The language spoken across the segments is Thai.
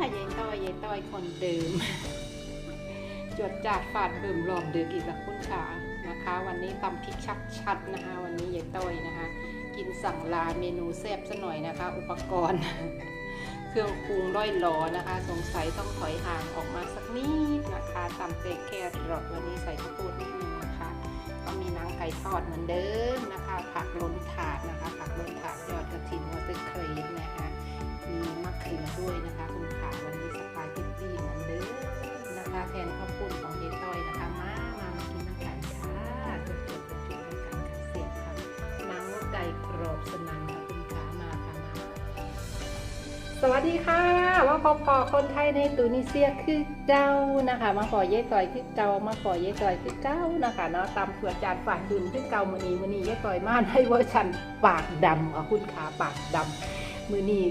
ยายต้อยยายต้อยคนเดิม จวดจาดฝาดเบิ่มหลอมดึกอีกแล้วคุณขานะคะ วันนี้ตำพริกชัดๆนะคะ วันนี้ยายต้อยนะคะ กินสั่งลาเมนูแซ่บซะหน่อยนะคะ อุปกรณ์ เครื่องปรุงร้อยหลอนะคะ สงสัยต้องถอยห่างออกมาสักนิดนะคะตำเตะแครอทวันนี้ใส่ข้าวโพดนิดนึงนะคะ ก็มีนังไก่ทอดเหมือนเดิมนะคะ ผักล้นถาดนะคะ ผักล้นถาดยอดกระถินวอเตอร์เครนนะคะมีมะเขือด้วยนะคะคุณ วันนี้สปาเกตตี้เหมือนเดิมนะคะแทนข้าวปุ้นของเยต้อยนะคะมามามากินน้ำไก่ค่ะจดจดจดจดด้วยกันค่ะเสียบค่ะนังไก่กรอบสนั่นค่ะคุณขามาค่ะมาสวัสดีค่ะว่าพอพอคนไทยในตูนิเซียคือเจ้านะคะ มาขอเย้ต่อยคือเจ้ามาขอเย้ต่อยคือเก้านะคะเนาะตามเผื่อจานฝากดื่มคือเก่ามือนีมือนีเย้ต่อยมากให้เวอร์ชันปากดำอะคุณขาปากดำมือนี้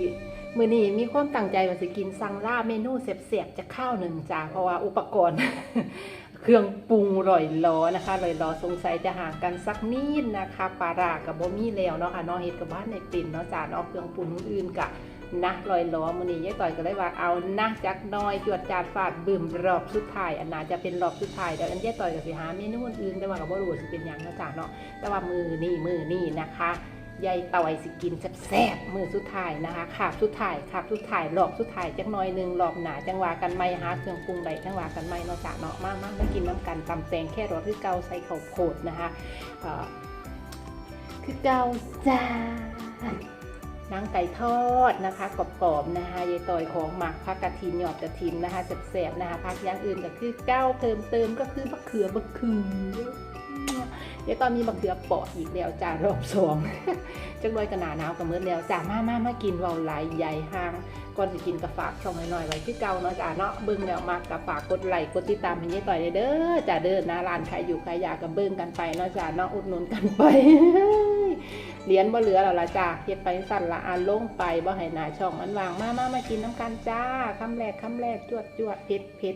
มือนี้มีความตั้งใจว่าจะกินซังล่าเมนูเสียบๆจะข้าวหนึ่งจานเพราะว่าอุปกรณ์ เครื่องปรุงร่อยล้อนะคะร่อยล้อสงสัยจะห่างกันสักนิดนะคะปลาร้ากับบ่มีแล้วเนาะค่ะเนาะเฮ็ดกับบ้านในปิ่นเนาะจานเนาะเครื่องปรุงอื่นๆกะนะลอยล้อมือนี้ยายต่อยก็เลยว่าเอานะจักน้อยจวดจาดฟาดบึมรอบสุดท้ายอันน่าจะเป็นรอบสุดท้ายเดี๋ยวอันยายต่อยก็สิหาเมนูอื่นๆแต่ว่าก็บ่รู้ว่าสิเป็นหยังเนาะจ๊ะเนาะแต่ว่ามือนี่มือนี่นะคะ ยายต่อยสิกินแซ่บๆมือสุดท้ายนะคะขาบสุดท้ายขาบสุดท้ายรอบสุดท้ายจักหน้อยหนึงรอบหนาจังหวะกันไม่หาเครื่องปรุงใดจังหวะกันไม่เนาะจ๊ะเนาะมากมากไมากินน้ำกันตำแตงแค่รสคือเกาใส่ข้าวโพดนะคะคือเกาจ้านังไก่ทอดนะคะกรอบๆนะคะยายต่อยของหมักผักกระถินหยอดกระถินนะคะแสบๆนะคะผักอย่างอื่นก็คือเก้าเติมเติมก็คือมะเขือมะเขือ ยายตอนมีมะเขือเปาะอีกแล้วจ้ารอบสองจังเลยกระหนาหนาวกับมื้อแล้วจ้ามามามากินเวาไหลใหญ่ห้างก่อนจะกินกระฝากช่องหน่อยๆไว้ที่เก่าเนาะจ้าเนาะเบิ่งแล้วมากกระฝากกดไลค์กดติดตามให้ยายต่อยเด้อจ้าเด้อนะร้านขายอยู่ขายยากกับเบิ่งกันไปเนาะจ้าเนาะอุดหนุนกันไปเหรียญบ่เหลือแล้วละจ้าเฮ็ดไปสั่นละอ่านลงไปบ่ให้หน้าช่องมันวางมามามากินน้ำกันจ้าคำแรกคำแรกจวดจวดเผ็ดเผ็ด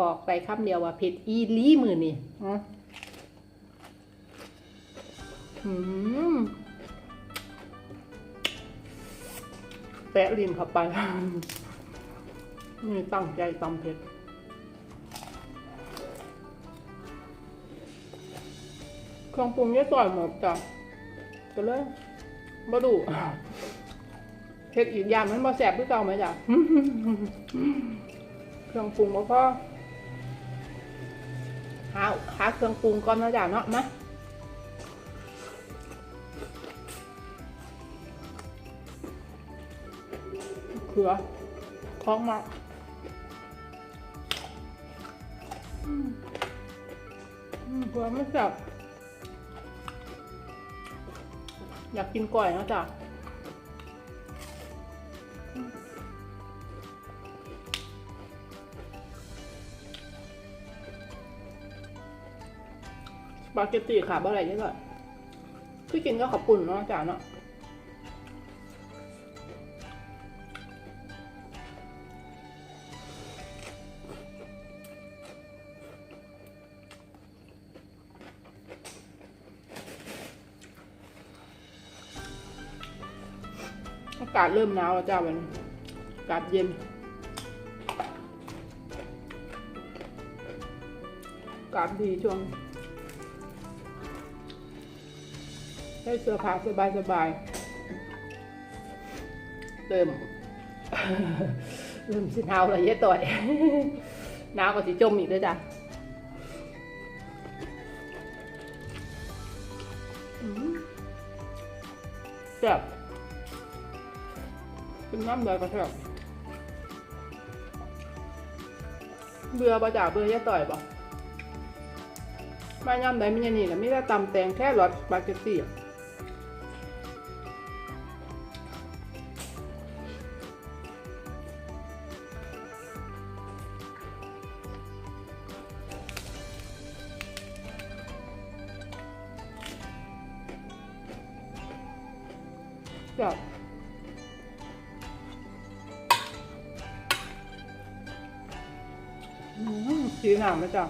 บอกไปคำเดียวว่าเผ็ดอีลีมือนี่อื แปะลิ้นเข้าไป นี่ตั้งใจตำเผ็ดเครื่องปรุงเนี่ยต่อยหมดจ้ะก็เลยบ่ดูเฮ็ดอีกอย่างมันบ่แสบคือเก่าไหมจ้ะเครื่องปรุงบ่พอหาหาเครื่องปรุงก่อนนะจ้ะเนาะมา ขือคล้องมาอืมอืมเขือไม่แสบอยากกินก่อยนะจ๊ะสปาเกตตี้ค่ะบ่อะไรเยอะเลยคือกินก็ขับปุ่นเนาะจ๊ะเนาะากาศเริ่มหนาวแล้วจ้าวันอากาศเย็นอากาศดีช่วงได้เสื้อผ้าสบายสบายเริ่มเริ่มสิหนาวเลยเยอะต่อยหนาวกว่าสิจมอีกด้วยจ้ะแซ่บ เป็นน้ำเดือดกระเทียมเบื่อปะจ่าเบื่อยะต่อยปะมาย่ำใดมีอย่านี้นะไม่ได้ตำแตงแค่รสปาเกตตี้อะแบบ อืมสีหนามไหมจ๊ะ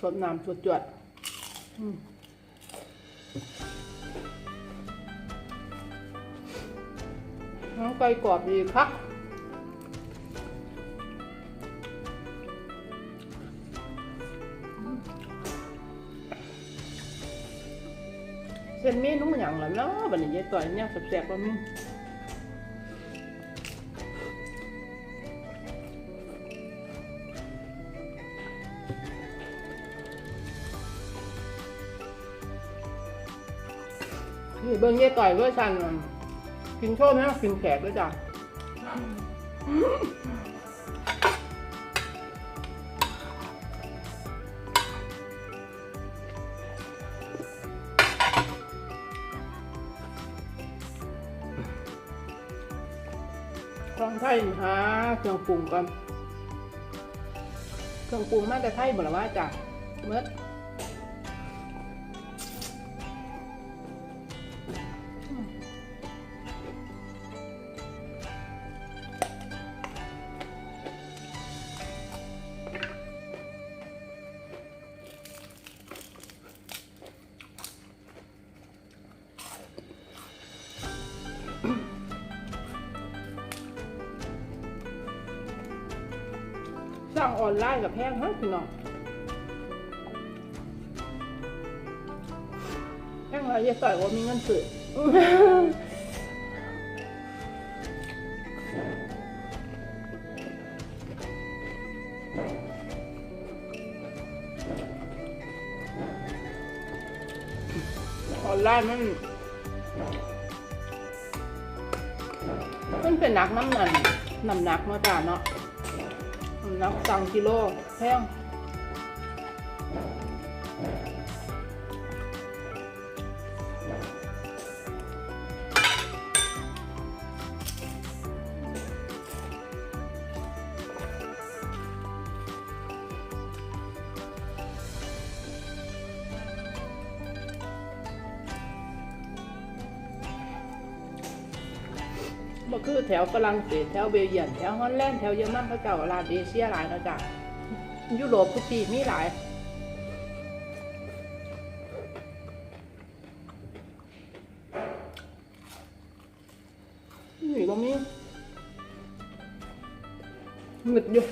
สดน้ำสดจวดน้องไก่กรอบดีครับเส้นเมนูอย่างละเนาะบัดนี้ยายต่อยเนี่ยแซ่บๆบ่ามี นี่เบิ่งยายต่อยเวอร์ชันกินโชว์ไหมกินแขกด้วยจ้ะของไทยหาเครื่องปรุงก่อนเครื่องปรุงมาแต่ไทยบ่ละว่าจ้ะเมื่อ สั่งออนไลน์กับแพงเฮ้ยพี่น้องแพงอะไรอย่าใส่ว่ามีเงินซื้อออนไลน์มัน มันเป็นนักน้ำหนักน้ำหนักเนาะจ้าเนาะ น้ำสั่งกิโลแพง บ่คือแถวฝรั่งเศสแถวเบลเยียมแถวฮอลแลนด์แถวเยอรมันเขาเจ้าลาดเอเชียหลายนะจ้ะยุโรปทุกปีมีหลายนี่ก็มีหงึดอยู่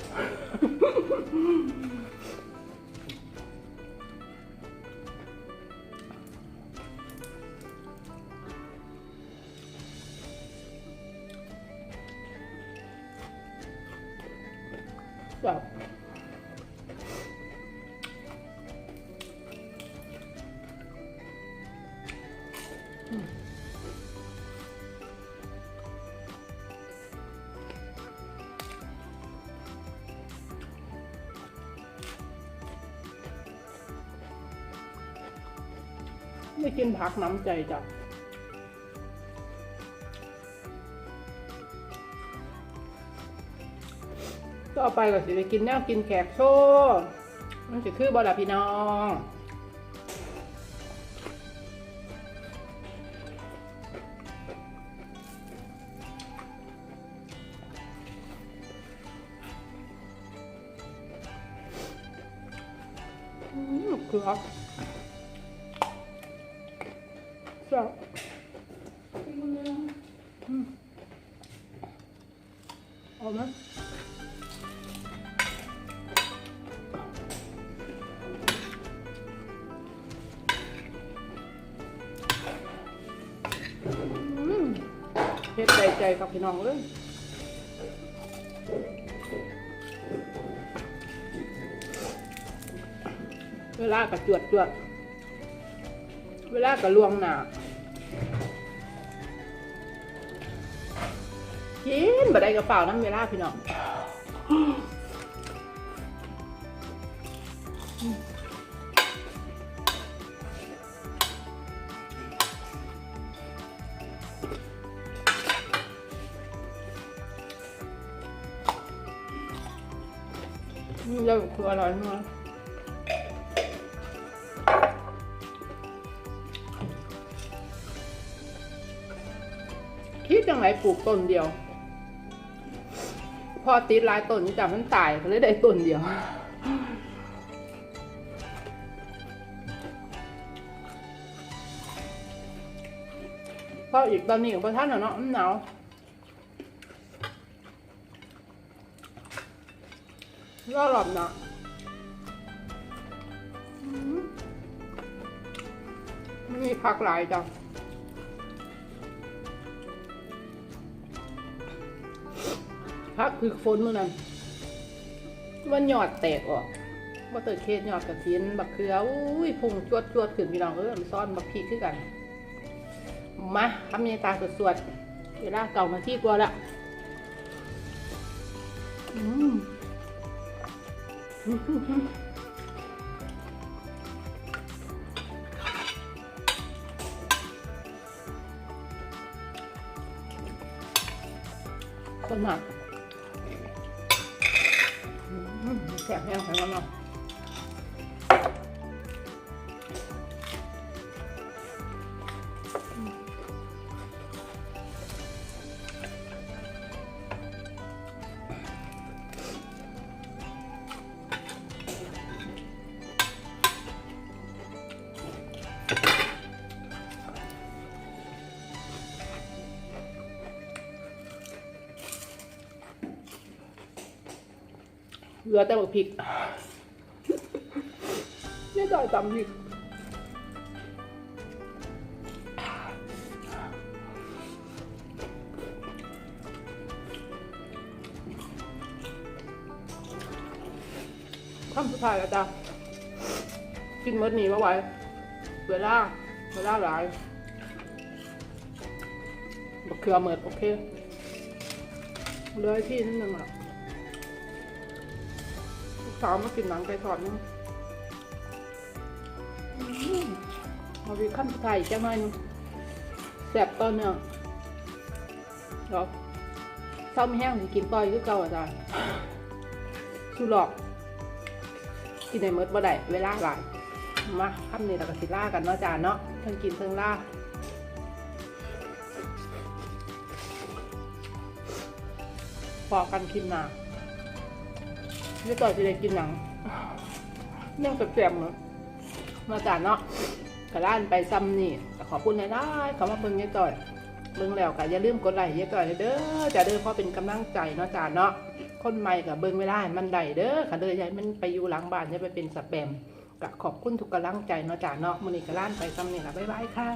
ไม่กินผักน้ำใจจ้ะต่อไปก็สิไปกินแนวกินแขกโซ่มันจะคือบอดาพี่น้องอืมคือครับ จ้าอืมเอาไหมอืมเฮ็ดใจใจกับพี่น้องเลยเวลากับจวดจวด เวลากับลวงหนา กินบ่ได้กระเป๋าน้ำเวลาพี่น้องนี่เราคืออร่อยมากคิดจังไรปลูกต้นเดียว อตีดลายต้นจับมันตายก็เลยได้ต้นเดียวพออีกตอนนี้ของพระท่านเนาะมัมหนาวรอหลับเนาะมีพักหลายจัง ผักคือฝนเมื่อนั้นมันหยอดแตกออกว่าเติดเคสหยอดกระถินบักเขืออุ้ยพุงจวดจวดขึ้นพี่น้องเออมันซ่อนบักพีขึ้นกันมาทำเมตาสวดๆเวลาเก่ามาที่กว่าละอืมคนหมัก อืมแสบ เหลือแต่บักพริกเนี่ยจ่อยตำพริกคำสุดท้ายแล้วจ้ะกินมดหนีมาไหวเวลาเวลาหลายบักเขือเมิดโอเคเลยที่นิดนึงอะ ลูกสาวมากินหนังไก่ทอดนึงอื้อมาวีขั้นสุดท้ายอีกแค่หน่อยนึงแสบต่อเนี่ยเดี๋ยวเศร้าไม่แห้งกินต่อยคือเก่าอาจารย์สู้หลอก กินในเมดบ่ได้เวลาหลายมาค่ำนี้เราก็สิล่ากันเนาะจานเนาะเพิ่งกินเพิ่งล่าพอกันกินหนา นี่ต่อยจะได้กินหนังยังเต็มๆเลยมาจานเนาะกระด้านไปซ้ำนี่ขอบคุณหลายๆเขามาเบิ่งยายต่อยเบิ่งแล้วก็อย่าลืมกดไลค์ยายต่อยเด้อจะเด้อเพราะเป็นกำลังใจเนาะจานเนาะคนใหม่กับเบิ่งเวลาให้มันได้เด้อค่ะเด้อยายมันไปอยู่หลังบ้านอย่าไปเป็นสแปมก็ขอบคุณทุกกำลังใจเนาะจานเนาะมื้อนี้กระด้านไปซ้ำนี่ละบ๊ายบายค่ะ